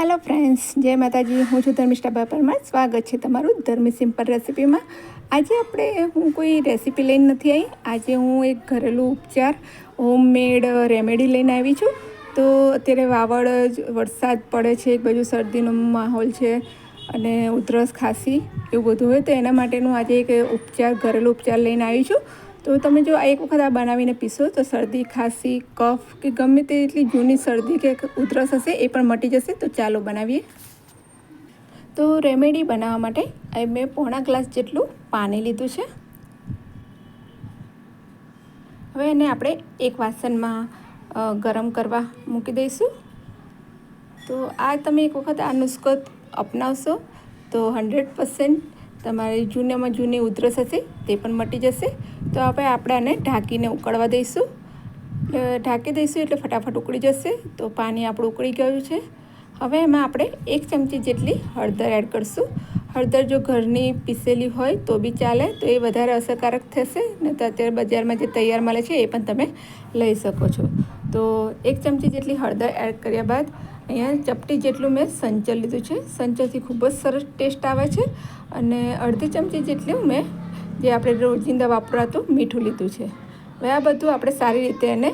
Hello friends જય માતાજી. હું છું ધર્મિષ્ઠા બાપરમાં. સ્વાગત છે તમારું ધર્મી સિમ્પલ રેસિપીમાં. આજે આપણે હું કોઈ રેસીપી લઈને નથી આવી. આજે હું એક ઘરેલું ઉપચાર હોમમેડ રેમેડી લઈને આવી છું. તો અત્યારે વાવડ વરસાદ પડે છે, એક બાજુ શરદીનો માહોલ છે અને ઉધરસ ખાંસી એવું બધું હોય તો એના માટેનું આજે એક ઉપચાર, ઘરેલું ઉપચાર લઈને આવી છું. તો તમે જો એક વખત આ બનાવીને પીશો, તો શરદી, ખાંસી, કફ કે ગમે તે એટલી જૂની શરદી કે ઉધરસ હશે એ પણ મટી જશે, તો ચાલો બનાવીએ. તો રેમેડી બનાવવા માટે મેં પોણા ગ્લાસ જેટલું પાણી લીધું છે. હવે એને આપણે એક વાસણમાં ગરમ કરવા મૂકી દઈશું. તો આ તમે એક વખત આ નુસ્ખો અપનાવશો, તો હંડ્રેડ પર્સન્ટ તમારી જૂનામાં જૂની ઉધરસ હશે, તે પણ મટી જશે. તો આપણે આપણે આને ઢાંકીને ઉકળવા દઈશું. ઢાંકી દઈશું એટલે ફટાફટ ઉકળી જશે. તો પાણી આપણું ઉકળી ગયું છે. હવે એમાં આપણે એક ચમચી જેટલી હળદર એડ કરીશું. હળદર જો ઘરની પીસેલી હોય તો બી ચાલે, તો એ વધારે અસરકારક થશે. ને તો અત્યારે બજારમાં જે તૈયાર મળે છે એ પણ તમે લઈ શકો છો. તો એક ચમચી જેટલી હળદર એડ કર્યા બાદ અહીંયા ચપટી જેટલું મેં સંચર લીધું છે. સંચરથી ખૂબ જ સરસ ટેસ્ટ આવે છે. અને અડધી ચમચી જેટલું મેં જે આપણે રોજિંદા વાપરાતું મીઠું લીધું છે. હવે આ બધું આપણે સારી રીતે એને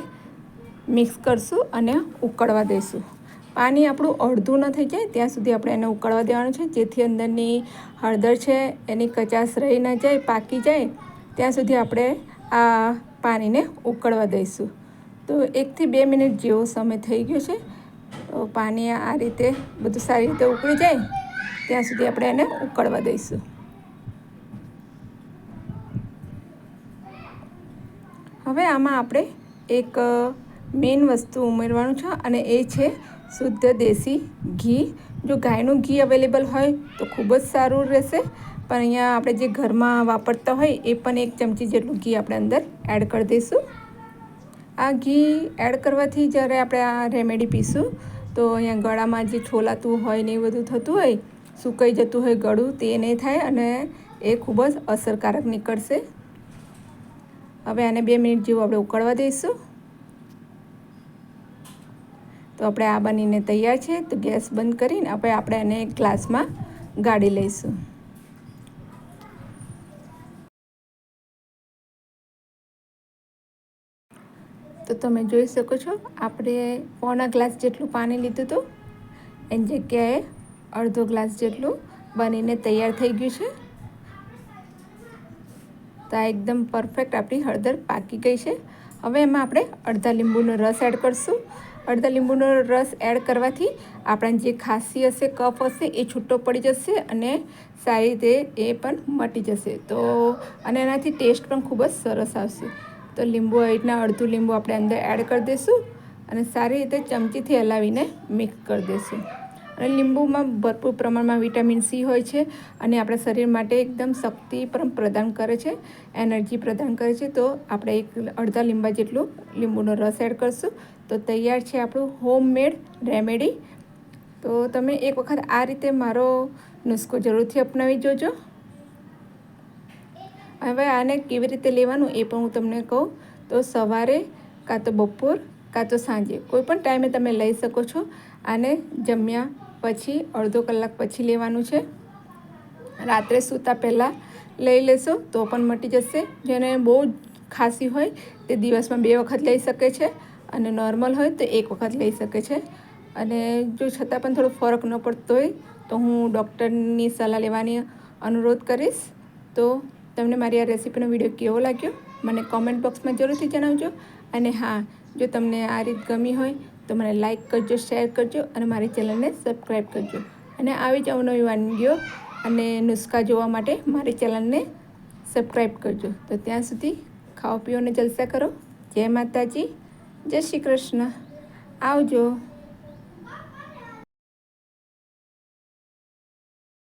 મિક્સ કરશું અને ઉકળવા દઈશું. પાણી આપણું અડધું ન થઈ જાય, ત્યાં સુધી આપણે એને ઉકળવા દેવાનું છે. જેથી અંદરની હળદર છે, એની કચાશ રહી ન જાય, પાકી જાય, ત્યાં સુધી આપણે આ પાણીને ઉકળવા દઈશું. તો એકથી બે મિનિટ જેવો સમય થઈ ગયો છે. તો પાણી આ રીતે બધું સારી રીતે ઉકળી જાય, ત્યાં સુધી આપણે એને ઉકળવા દઈશું. હવે આમાં આપણે એક મેઇન વસ્તુ ઉમેરવાનું છે અને એ છે શુદ્ધ દેશી ઘી. જો ગાયનું ઘી અવેલેબલ હોય તો ખૂબ જ સારું રહેશે. પણ અહીંયા આપણે જે ઘરમાં વાપરતા હોય એ પણ એક ચમચી જેટલું ઘી આપણે અંદર એડ કરી દઈશું. આ ઘી એડ કરવાથી જ્યારે આપણે આ રેમેડી પીશું, તો અહીંયા ગળામાં જે છોલાતું હોય ને એ બધું થતું હોય, સુકાઈ જતું હોય ગળું, તે નહીં થાય અને એ ખૂબ જ અસરકારક નીકળશે. હવે આને બે મિનિટ જેવું આપણે ઉકળવા દઈશું. તો આપણે આ બનીને તૈયાર છે. તો ગેસ બંધ કરીને આપણે આપણે એને ગ્લાસમાં ગાળી લઈશું. તો તમે જોઈ શકો છો, આપણે પોણા ગ્લાસ જેટલું પાણી લીધું હતું. એની જગ્યાએ અડધો ગ્લાસ જેટલું બનીને તૈયાર થઈ ગયું છે. તો આ એકદમ પરફેક્ટ આપણી હળદર પાકી ગઈ છે. હવે એમાં આપણે અડધા લીંબુનો રસ એડ કરશું. અડધા લીંબુનો રસ એડ કરવાથી આપણા જે ખાંસી હશે, કફ હશે, એ છૂટો પડી જશે અને સારી રીતે એ પણ મટી જશે. તો અને એનાથી ટેસ્ટ પણ ખૂબ જ સરસ આવશે. તો લીંબુ રીતના અડધું લીંબુ આપણે અંદર એડ કરી દઈશું અને સારી રીતે ચમચીથી હલાવીને મિક્સ કરી દઈશું. અને લીંબુમાં ભરપૂર પ્રમાણમાં વિટામિન સી હોય છે અને આપણા શરીર માટે એકદમ શક્તિ પણ પ્રદાન કરે છે, એનર્જી પ્રદાન કરે છે. તો આપણે એક અડધા લીંબા જેટલું લીંબુનો રસ એડ કરશું. તો તૈયાર છે આપણું હોમમેડ રેમેડી. તો તમે એક વખત આ રીતે મારો નુસ્ખો જરૂરથી અપનાવી જોજો. હવે આને કેવી રીતે લેવાનું એ પણ હું તમને કહું. તો સવારે કાં તો બપોર, કાં તો સાંજે, કોઈ પણ ટાઈમે તમે લઈ શકો છો. આને જમ્યા પછી, અડધો કલાક પછી લેવાનું છે. રાત્રે સૂતા પહેલાં લઈ લેશો, તો પણ મટી જશે. જેને બહુ ખાંસી હોય, તે દિવસમાં બે વખત લઈ શકે છે. અને નોર્મલ હોય, તો એક વખત લઈ શકે છે. અને જો છતાં પણ થોડો ફરક ન પડતો હોય, તો હું ડૉક્ટરની સલાહ લેવાની અનુરોધ કરીશ. તો તમને મારી આ રેસીપીનો વીડિયો કેવો લાગ્યો? મને કોમેન્ટ બોક્સમાં જરૂરથી જણાવજો. અને હા, જો તમને આ રીત ગમી હોય તો મને લાઇક કરજો શેર કરજો અને મારી ચેનલને સબસ્ક્રાઈબ કરજો. અને આવી જ અવનવી વાનગીઓ અને નુસ્ખા જોવા માટે મારી ચેનલને સબસ્ક્રાઈબ કરજો. તો ત્યાં સુધી ખાઓ પીઓને જલસા કરો. જય માતાજી, જય શ્રી કૃષ્ણ. આવજો.